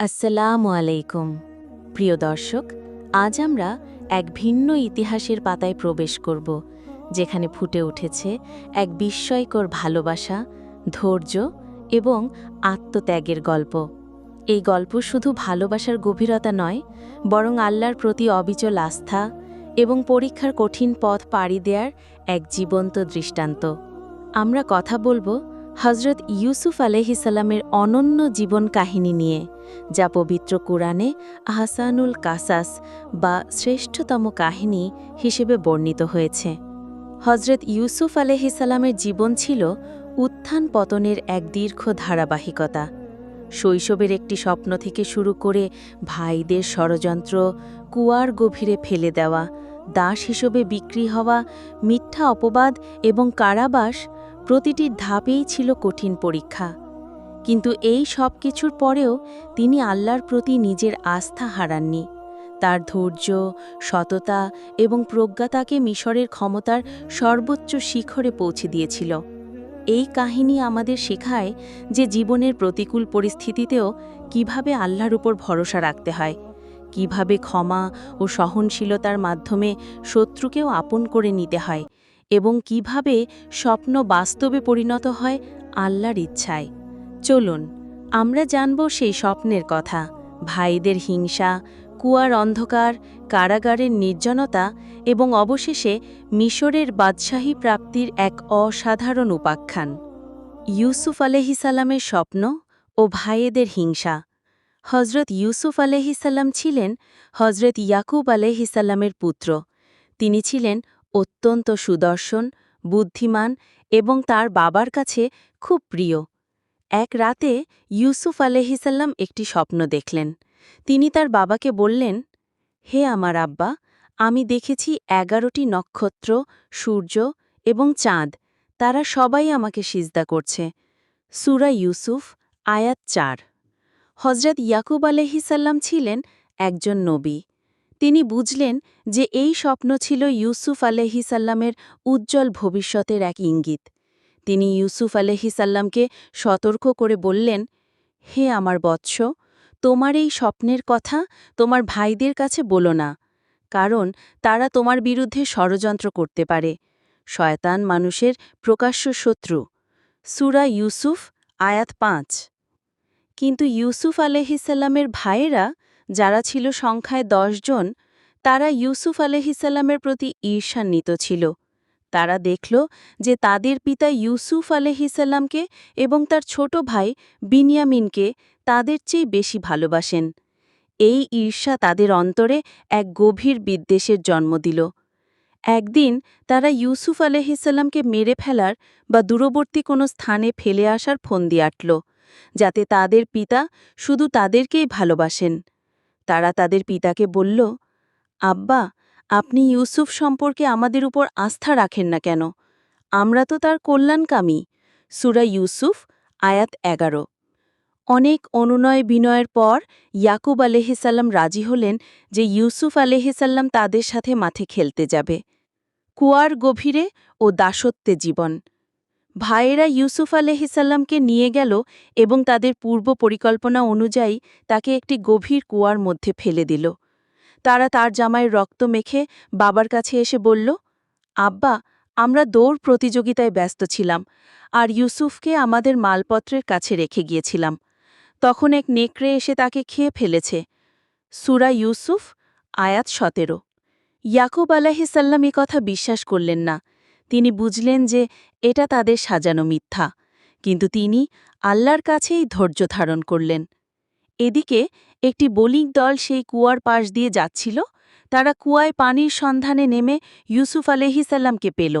আসসালামু আলাইকুম। প্রিয় দর্শক, আজ আমরা এক ভিন্ন ইতিহাসের পাতায় প্রবেশ করব, যেখানে ফুটে উঠেছে এক বিস্ময়কর ভালোবাসা, ধৈর্য এবং আত্মত্যাগের গল্প। এই গল্প শুধু ভালোবাসার গভীরতা নয়, বরং আল্লাহর প্রতি অবিচল আস্থা এবং পরীক্ষার কঠিন পথ পাড়ি দেওয়ার এক জীবন্ত দৃষ্টান্ত। আমরা কথা বলব হজরত ইউসুফ আলহিসাল্লামের অনন্য জীবন কাহিনী নিয়ে, যা পবিত্র কোরআনে আহসানুল কাসাস বা শ্রেষ্ঠতম কাহিনী হিসেবে বর্ণিত হয়েছে। হজরত ইউসুফ আলহিসাল্লামের জীবন ছিল উত্থান পতনের এক দীর্ঘ ধারাবাহিকতা। শৈশবের একটি স্বপ্ন থেকে শুরু করে ভাইদের ষড়যন্ত্র, কুয়ার গভীরে ফেলে দেওয়া, দাস হিসেবে বিক্রি হওয়া, মিথ্যা অপবাদ এবং কারাবাস প্রতিটি ধাপেই ছিল কঠিন পরীক্ষা। কিন্তু এই সব কিছুর পরেও তিনি আল্লাহর প্রতি নিজের আস্থা হারাননি। তার ধৈর্য, সততা এবং প্রজ্ঞা তাকে মিশরের ক্ষমতার সর্বোচ্চ শিখরে পৌঁছে দিয়েছিল। এই কাহিনী আমাদের শেখায় যে জীবনের প্রতিকূল পরিস্থিতিতেও কীভাবে আল্লাহর উপর ভরসা রাখতে হয়, কীভাবে ক্ষমা ও সহনশীলতার মাধ্যমে শত্রুকেও আপন করে নিতে হয় এবং কীভাবে স্বপ্ন বাস্তবে পরিণত হয় আল্লাহর ইচ্ছায়। চলুন, আমরা জানব সেই স্বপ্নের কথা, ভাইদের হিংসা, কুয়ার অন্ধকার, কারাগারের নির্জনতা এবং অবশেষে মিশরের বাদশাহী প্রাপ্তির এক অসাধারণ উপাখ্যান। ইউসুফ আলহিসাল্লামের স্বপ্ন ও ভাইয়েদের হিংসা। হজরত ইউসুফ আলহিসাল্লাম ছিলেন হজরত ইয়াকুব আলহিসাল্লামের পুত্র। তিনি ছিলেন অত্যন্ত সুদর্শন, বুদ্ধিমান এবং তার বাবার কাছে খুব প্রিয়। এক রাতে ইউসুফ আলহিসাল্লাম একটি স্বপ্ন দেখলেন। তিনি তার বাবাকে বললেন, হে আমার আব্বা, আমি দেখেছি এগারোটি নক্ষত্র, সূর্য এবং চাঁদ। তারা সবাই আমাকে সিজদা করছে। সুরা ইউসুফ, আয়াত চার। হজরত ইয়াকুব আলহিসাল্লাম ছিলেন একজন নবী। তিনি বুঝলেন যে এই স্বপ্ন ছিল ইউসুফ আলহিসাল্লামের উজ্জ্বল ভবিষ্যতের এক ইঙ্গিত। তিনি ইউসুফ আলহিসাল্লামকে সতর্ক করে বললেন, হে আমার বৎস, তোমার এই স্বপ্নের কথা তোমার ভাইদের কাছে বলো না, কারণ তারা তোমার বিরুদ্ধে ষড়যন্ত্র করতে পারে। শয়তান মানুষের প্রকাশ্য শত্রু। সুরা ইউসুফ, আয়াত পাঁচ। কিন্তু ইউসুফ আলহিসাল্লামের ভাইয়েরা যারা ছিল সংখ্যায় দশ জন, তারা ইউসুফ আলহিসাল্লামের প্রতি ঈর্ষান্বিত ছিল। তারা দেখল যে তাদের পিতা ইউসুফ আলহিসাল্লামকে এবং তার ছোট ভাই বিনিয়ামিনকে তাদের চেয়ে বেশি ভালোবাসেন। এই ঈর্ষা তাদের অন্তরে এক গভীর বিদ্বেষের জন্ম দিল। একদিন তারা ইউসুফ আলহিসাল্লামকে মেরে ফেলার বা দূরবর্তী কোনো স্থানে ফেলে আসার ফন্দি আটল, যাতে তাদের পিতা শুধু তাদেরকেই ভালোবাসেন। তারা তাদের পিতাকে বলল, আব্বা, আপনি ইউসুফ সম্পর্কে আমাদের উপর আস্থা রাখেন না কেন? আমরা তো তার কল্যাণকামী। সুরা ইউসুফ, আয়াত এগারো। অনেক অনুনয় বিনয়ের পর ইয়াকুব আলহিসাল্লাম রাজি হলেন যে ইউসুফ আলহিসাল্লাম তাদের সাথে মাঠে খেলতে যাবে। কুয়ার গভীরে ও দাসত্বে জীবন। ভাইয়েরা ইউসুফ আলহিসাল্লামকে নিয়ে গেল এবং তাদের পূর্ব পরিকল্পনা অনুযায়ী তাকে একটি গভীর কুয়ার মধ্যে ফেলে দিল। তারা তার জামায় রক্ত মেখে বাবার কাছে এসে বলল, আব্বা, আমরা দৌড় প্রতিযোগিতায় ব্যস্ত ছিলাম আর ইউসুফকে আমাদের মালপত্রের কাছে রেখে গিয়েছিলাম। তখন এক নেকড়ে এসে তাকে খেয়ে ফেলেছে। সুরা ইউসুফ, আয়াত সতেরো। ইয়াকুব আলাহিসাল্লাম কথা বিশ্বাস করলেন না। তিনি বুঝলেন যে এটা তাদের সাজানো মিথ্যা, কিন্তু তিনি আল্লাহর কাছেই ধৈর্য ধারণ করলেন। এদিকে একটি বোলিং দল সেই কুয়ার পাশ দিয়ে যাচ্ছিল, তারা কুয়ায় পানির সন্ধানে নেমে ইউসুফ আলহিসাল্লামকে পেল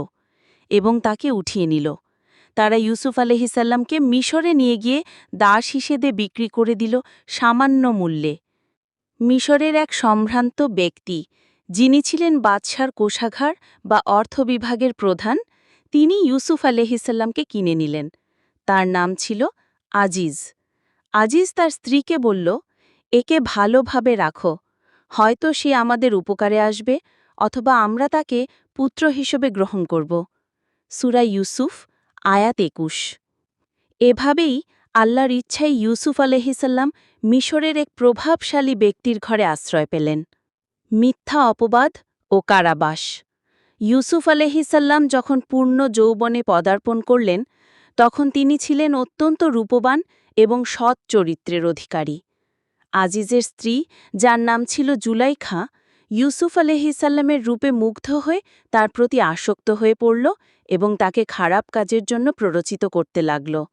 এবং তাকে উঠিয়ে নিল। তারা ইউসুফ আলহিসাল্লামকে মিশরে নিয়ে গিয়ে দাস হিসেবে বিক্রি করে দিল সামান্য মূল্যে। মিশরের এক সম্ভ্রান্ত ব্যক্তি যিনি ছিলেন বাদশার কোষাঘার বা অর্থ বিভাগের প্রধান, তিনি ইউসুফ আলহিসাল্লামকে কিনে নিলেন। তার নাম ছিল আজিজ। আজিজ তার স্ত্রীকে বলল, একে ভালোভাবে রাখো। হয়তো সে আমাদের উপকারে আসবে অথবা আমরা তাকে পুত্র হিসেবে গ্রহণ করব। সুরা ইউসুফ, আয়াত একুশ। এভাবেই আল্লাহর ইচ্ছায় ইউসুফ আলহিসাল্লাম মিশরের এক প্রভাবশালী ব্যক্তির ঘরে আশ্রয় পেলেন। মিথ্যা অপবাদ ও কারাবাস। ইউসুফ আলহিসাল্লাম যখন পূর্ণ যৌবনে পদার্পণ করলেন, তখন তিনি ছিলেন অত্যন্ত রূপবান এবং সৎ চরিত্রের অধিকারী। আজিজের স্ত্রী, যার নাম ছিল জুলাইখা, ইউসুফ আলহিসাল্লামের রূপে মুগ্ধ হয়ে তার প্রতি আসক্ত হয়ে পড়ল এবং তাকে খারাপ কাজের জন্য প্ররোচিত করতে লাগল।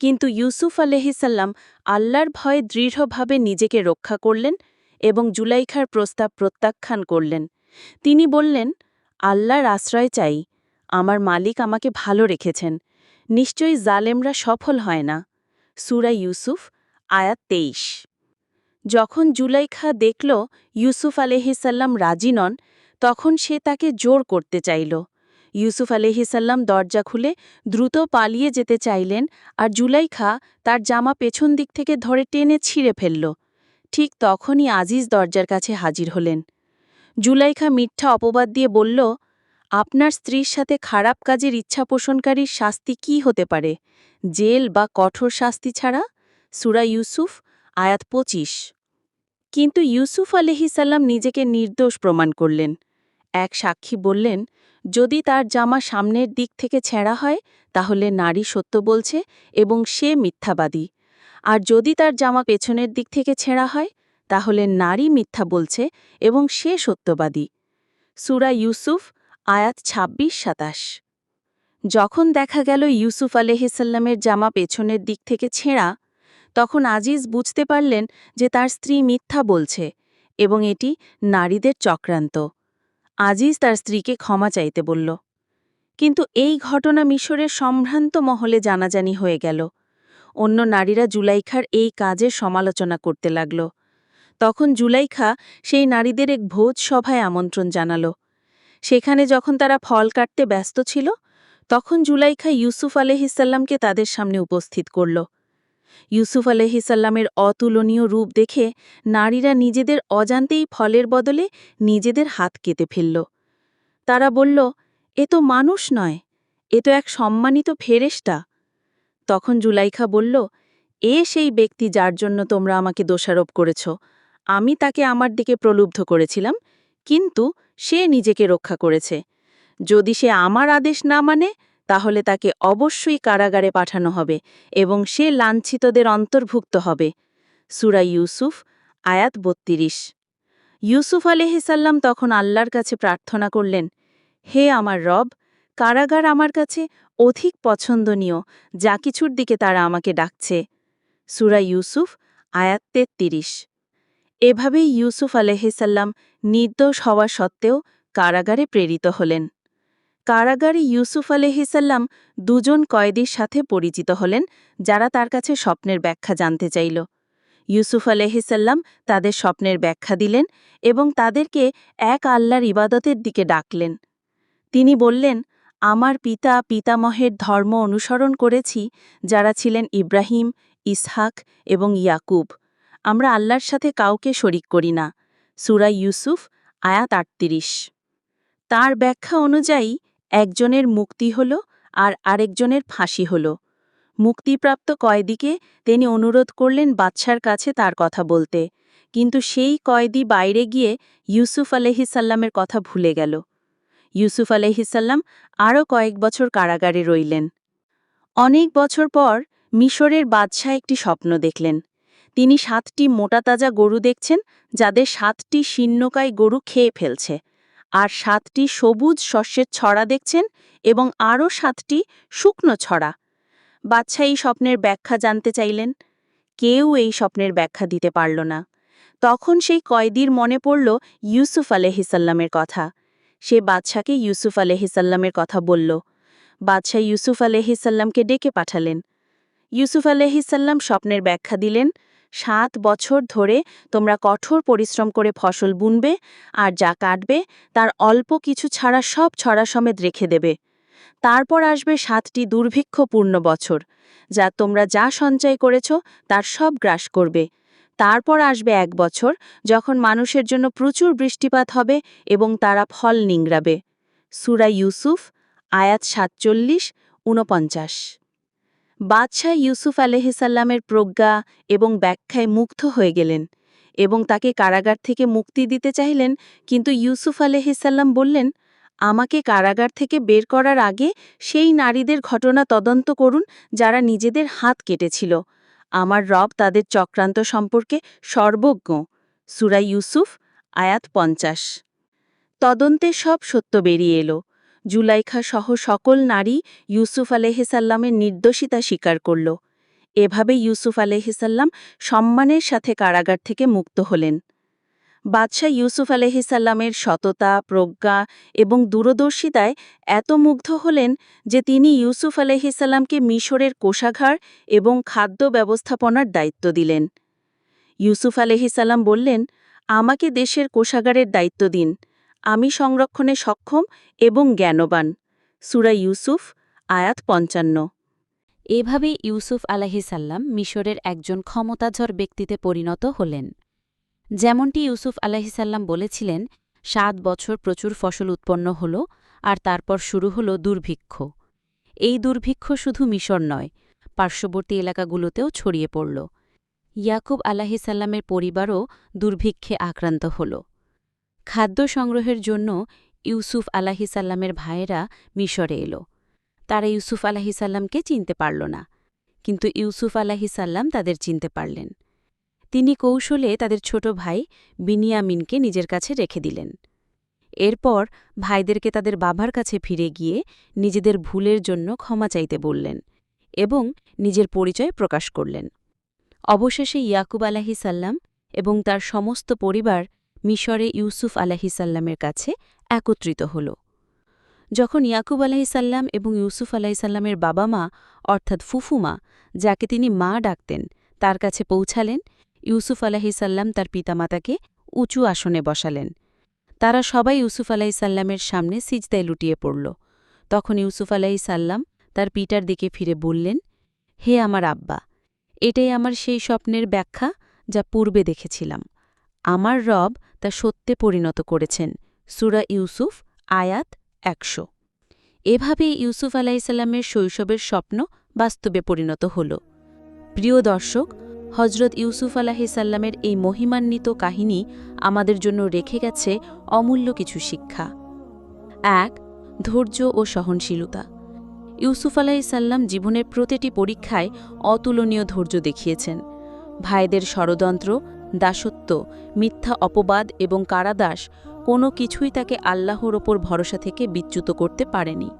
কিন্তু ইউসুফ আলহিসাল্লাম আল্লাহর ভয়ে দৃঢ়ভাবে নিজেকে রক্ষা করলেন এবং জুলাইখার প্রস্তাব প্রত্যাখ্যান করলেন। তিনি বললেন, আল্লাহর আশ্রয় চাই। আমার মালিক আমাকে ভালো রেখেছেন। নিশ্চয়ই জালেমরা সফল হয় না। সুরা ইউসুফ, আয়াত তেইশ। যখন জুলাইখা দেখল ইউসুফ আলহিসাল্লাম রাজি নন, তখন সে তাকে জোর করতে চাইল। ইউসুফ আলহিসাল্লাম দরজা খুলে দ্রুত পালিয়ে যেতে চাইলেন আর জুলাইখা তার জামা পেছন দিক থেকে ধরে টেনে ছিঁড়ে ফেলল। ঠিক তখনই আজিজ দরজার কাছে হাজির হলেন। জুলাইখা মিথ্যা অপবাদ দিয়ে বলল, আপনার স্ত্রীর সাথে খারাপ কাজের ইচ্ছা পোষণকারীর শাস্তি কি হতে পারে? জেল বা কঠোর শাস্তি ছাড়া? সুরা ইউসুফ, আয়াত পঁচিশ। কিন্তু ইউসুফ আলহিসাল্লাম নিজেকে নির্দোষ প্রমাণ করলেন। এক সাক্ষী বললেন, যদি তার জামা সামনের দিক থেকে ছেঁড়া হয়, তাহলে নারী সত্য বলছে এবং সে মিথ্যাবাদী। আর যদি তার জামা পেছনের দিক থেকে ছেঁড়া হয়, তাহলে নারী মিথ্যা বলছে এবং সে সত্যবাদী। সুরা ইউসুফ, আয়াত ২৬ সাতাশ। যখন দেখা গেল ইউসুফ আলহিসাল্লামের জামা পেছনের দিক থেকে ছেঁড়া, তখন আজিজ বুঝতে পারলেন যে তার স্ত্রী মিথ্যা বলছে এবং এটি নারীদের চক্রান্ত। আজিজ তার স্ত্রীকে ক্ষমা চাইতে বলল, কিন্তু এই ঘটনা মিশরের সম্ভ্রান্ত মহলে জানাজানি হয়ে গেল। অন্য নারীরা জুলাইখার এই কাজের সমালোচনা করতে লাগল। তখন জুলাইখা সেই নারীদের এক ভোজ সভায় আমন্ত্রণ জানাল। সেখানে যখন তারা ফল কাটতে ব্যস্ত ছিল, তখন জুলাইখা ইউসুফ আলহিসাল্লামকে তাদের সামনে উপস্থিত করল। ইউসুফ আলহিসাল্লামের অতুলনীয় রূপ দেখে নারীরা নিজেদের অজান্তেই ফলের বদলে নিজেদের হাত কেটে ফেলল। তারা বলল, এ তো মানুষ নয়, এ তো এক সম্মানিত ফেরেস্টা তখন জুলাইখা বলল, এ সেই ব্যক্তি যার জন্য তোমরা আমাকে দোষারোপ করেছ। আমি তাকে আমার দিকে প্রলুব্ধ করেছিলাম, কিন্তু সে নিজেকে রক্ষা করেছে। যদি সে আমার আদেশ না মানে তাহলে তাকে অবশ্যই কারাগারে পাঠানো হবে এবং সে লাঞ্ছিতদের অন্তর্ভুক্ত হবে। সুরা ইউসুফ, আয়াত বত্রিশ। ইউসুফ আলহিসাল্লাম তখন আল্লাহর কাছে প্রার্থনা করলেন, হে আমার রব কারাগার আমার কাছে অধিক পছন্দনীয়, যা কিছুর দিকে তারা আমাকে ডাকছে। সুরা ইউসুফ, আয়াত তেত্রিশ এভাবেই ইউসুফ আলহিসাল্লাম নির্দোষ হওয়া সত্ত্বেও কারাগারে প্রেরিত হলেন। কারাগারে ইউসুফ আলহিসাল্লাম দুজন কয়েদির সাথে পরিচিত হলেন, যারা তার কাছে স্বপ্নের ব্যাখ্যা জানতে চাইল। ইউসুফ আলহিসাল্লাম তাদের স্বপ্নের ব্যাখ্যা দিলেন এবং তাদেরকে এক আল্লাহর ইবাদতের দিকে ডাকলেন। তিনি বললেন আমার পিতা পিতামহের ধর্ম অনুসরণ করেছি, যারা ছিলেন ইব্রাহিম, ইসহাক এবং ইয়াকুব। আমরা আল্লাহর সাথে কাউকে শরিক করি না। সুরা ইউসুফ, আয়াত আটত্রিশ। তার ব্যাখ্যা অনুযায়ী, একজনের মুক্তি হল আর আরেকজনের ফাঁসি হল। মুক্তিপ্রাপ্ত কয়েদিকে তিনি অনুরোধ করলেন বাদশার কাছে তার কথা বলতে। কিন্তু সেই কয়েদি বাইরে গিয়ে ইউসুফ আলহিসাল্লামের কথা ভুলে গেল। ইউসুফ আলহিসাল্লাম আরও কয়েক বছর কারাগারে রইলেন। অনেক বছর পর মিশরের বাদশাহ একটি স্বপ্ন দেখলেন। তিনি সাতটি মোটাতাজা গরু দেখছেন, যাদের সাতটি শীর্ণকায় গরু খেয়ে ফেলছে। আর সাতটি সবুজ শস্যের ছড়া দেখছেন এবং আরও সাতটি শুকনো ছড়া। বাচ্চা এই স্বপ্নের ব্যাখ্যা জানতে চাইলেন। কেউ এই স্বপ্নের ব্যাখ্যা দিতে পারল না। তখন সেই কয়েদির মনে পড়ল ইউসুফ আলহিসাল্লামের কথা। সে বাদশাকে ইউসুফ আলহিসাল্লামের কথা বলল। বাদশাহ ইউসুফ আলহিসাল্লামকে ডেকে পাঠালেন। ইউসুফ আলহিসাল্লাম স্বপ্নের ব্যাখ্যা দিলেন, সাত বছর ধরে তোমরা কঠোর পরিশ্রম করে ফসল বুনবে, আর যা কাটবে তার অল্প কিছু ছাড়া সব ছড়া সমেত রেখে দেবে। তারপর আসবে সাতটি দুর্ভিক্ষপূর্ণ বছর, যা তোমরা যা সঞ্চয় করেছ তার সব গ্রাস করবে। তারপর আসবে এক বছর, যখন মানুষের জন্য প্রচুর বৃষ্টিপাত হবে এবং তারা ফল নিংড়াবে। সুরা ইউসুফ, আয়াত সাতচল্লিশ, ঊনপঞ্চাশ। বাদশাহ ইউসুফ আলহিসাল্লামের প্রজ্ঞা এবং ব্যাখ্যায় মুগ্ধ হয়ে গেলেন এবং তাকে কারাগার থেকে মুক্তি দিতে চাইলেন, কিন্তু ইউসুফ আলহিসাল্লাম বললেন, আমাকে কারাগার থেকে বের করার আগে সেই নারীদের ঘটনা তদন্ত করুন যারা নিজেদের হাত কেটেছিল। আমার রব তাদের চক্রান্ত সম্পর্কে সর্বজ্ঞ। সুরা ইউসুফ, আয়াত পঞ্চাশ। তদন্তে সব সত্য বেরিয়ে এলো। জুলাইখা সহ সকল নারী ইউসুফ আলহিসাল্লামের নির্দোষিতা স্বীকার করল। এভাবে ইউসুফ আলহিসাল্লাম সম্মানের সাথে কারাগার থেকে মুক্ত হলেন। বাদশাহ ইউসুফ আলহিসাল্লামের সততা, প্রজ্ঞা এবং দূরদর্শিতায় এত মুগ্ধ হলেন যে তিনি ইউসুফ আলহিসাল্লামকে মিশরের কোষাঘার এবং খাদ্য ব্যবস্থাপনার দায়িত্ব দিলেন। ইউসুফ আলহিসাল্লাম বললেন, আমাকে দেশের কোষাগারের দায়িত্ব দিন। আমি সংরক্ষণে সক্ষম এবং জ্ঞানবান। সুরা ইউসুফ, আয়াত পঞ্চান্ন। এভাবে ইউসুফ আলাহিসাল্লাম মিশরের একজন ক্ষমতাঝর ব্যক্তিতে পরিণত হলেন। যেমনটি ইউসুফ আলাহিসাল্লাম বলেছিলেন, সাত বছর প্রচুর ফসল উৎপন্ন হল আর তারপর শুরু হল দুর্ভিক্ষ। এই দুর্ভিক্ষ শুধু মিশর নয়, পার্শ্ববর্তী এলাকাগুলোতেও ছড়িয়ে পড়ল। ইয়াকুব আলাহিসাল্লামের পরিবারও দুর্ভিক্ষে আক্রান্ত হল। খাদ্য সংগ্রহের জন্য ইউসুফ আলাহিসাল্লামের ভাইয়েরা মিশরে এলো। তারা ইউসুফ আলাহিসাল্লামকে চিনতে পারল না, কিন্তু ইউসুফ আলাহিসাল্লাম তাদের চিনতে পারলেন। তিনি কৌশলে তাদের ছোট ভাই বিনিয়ামিনকে নিজের কাছে রেখে দিলেন। এরপর ভাইদেরকে তাদের বাবার কাছে ফিরে গিয়ে নিজেদের ভুলের জন্য ক্ষমা চাইতে বললেন এবং নিজের পরিচয় প্রকাশ করলেন। অবশেষে ইয়াকুব আলাহিসাল্লাম এবং তার সমস্ত পরিবার মিশরে ইউসুফ আলাহিসাল্লামের কাছে একত্রিত হল। যখন ইয়াকুব আলাহিসাল্লাম এবং ইউসুফ আলাহিসাল্লামের বাবা মা, অর্থাৎ ফুফুমা যাকে তিনি মা ডাকতেন, তার কাছে পৌঁছালেন ইউসুফ আলাহিসাল্লাম তার পিতামাতাকে উঁচু আসনে বসালেন। তারা সবাই ইউসুফ আলাহিসাল্লামের সামনে সিজদায় লুটিয়ে পড়ল। তখন ইউসুফ আলাহিসাল্লাম তার পিটার দিকে ফিরে বললেন, হে আমার আব্বা, এটাই আমার সেই স্বপ্নের ব্যাখ্যা যা পূর্বে দেখেছিলাম। আমার রব তা সত্যে পরিণত করেছেন। সুরা ইউসুফ, আয়াত একশো। এভাবেই ইউসুফ আলাইসাল্লামের শৈশবের স্বপ্ন বাস্তবে পরিণত হল। প্রিয় দর্শক হজরত ইউসুফ আলাহিসাল্লামের এই মহিমান্বিত কাহিনী আমাদের জন্য রেখে গেছে অমূল্য কিছু শিক্ষা। এক, ধৈর্য ও সহনশীলতা। ইউসুফ আলাহিসাল্লাম জীবনের প্রতিটি পরীক্ষায় অতুলনীয় ধৈর্য দেখিয়েছেন। ভাইদের ষড়যন্ত্র, দাসত্ব, মিথ্যা অপবাদ এবং কারাদাস কোনো কিছুই তাকে আল্লাহর ওপর ভরসা থেকে বিচ্যুত করতে পারেনি।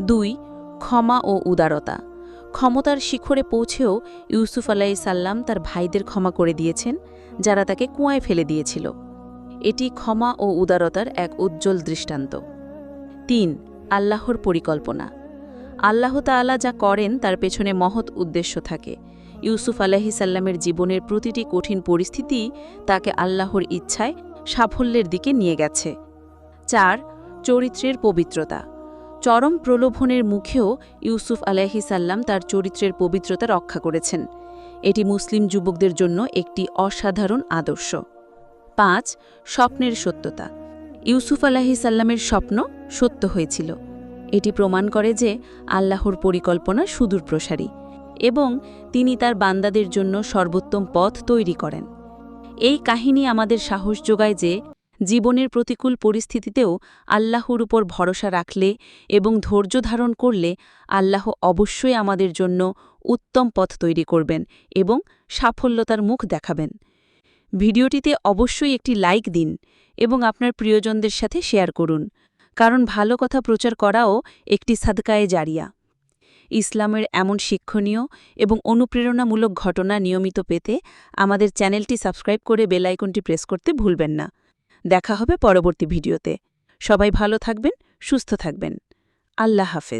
দুই, ক্ষমা ও উদারতা। ক্ষমতার শিখরে পৌঁছেও ইউসুফ আলাহি সাল্লাম তার ভাইদের ক্ষমা করে দিয়েছেন, যারা তাকে কুয়ায় ফেলে দিয়েছিল। এটি ক্ষমা ও উদারতার এক উজ্জ্বল দৃষ্টান্ত। তিন, আল্লাহর পরিকল্পনা। আল্লাহ তাআলা যা করেন, তার পেছনে মহৎ উদ্দেশ্য থাকে। ইউসুফ আলাহিসাল্লামের জীবনের প্রতিটি কঠিন পরিস্থিতি তাকে আল্লাহর ইচ্ছায় সাফল্যের দিকে নিয়ে গেছে। চার, চরিত্রের পবিত্রতা। চরম প্রলোভনের মুখেও ইউসুফ আলাহিসাল্লাম তার চরিত্রের পবিত্রতা রক্ষা করেছেন। এটি মুসলিম যুবকদের জন্য একটি অসাধারণ আদর্শ। পাঁচ, স্বপ্নের সত্যতা। ইউসুফ আলাহিসাল্লামের স্বপ্ন সত্য হয়েছিল। এটি প্রমাণ করে যে আল্লাহর পরিকল্পনা সুদূর প্রসারী এবং তিনি তার বান্দাদের জন্য সর্বোত্তম পথ তৈরি করেন। এই কাহিনী আমাদের সাহস যোগায় যে জীবনের প্রতিকূল পরিস্থিতিতেও আল্লাহর উপর ভরসা রাখলে এবং ধৈর্য ধারণ করলে আল্লাহ অবশ্যই আমাদের জন্য উত্তম পথ তৈরি করবেন এবং সাফল্যতার মুখ দেখাবেন। ভিডিওটিতে অবশ্যই একটি লাইক দিন এবং আপনার প্রিয়জনদের সাথে শেয়ার করুন, কারণ ভালো কথা প্রচার করাও একটি সাদকায়ে জারিয়া। ইসলামের এমন শিক্ষণীয় এবং অনুপ্রেরণামূলক ঘটনা নিয়মিত পেতে আমাদের চ্যানেলটি সাবস্ক্রাইব করে বেলাইকনটি প্রেস করতে ভুলবেন না। দেখা হবে পরবর্তী ভিডিওতে। সবাই ভালো থাকবেন সুস্থ থাকবেন। আল্লাহ হাফেজ।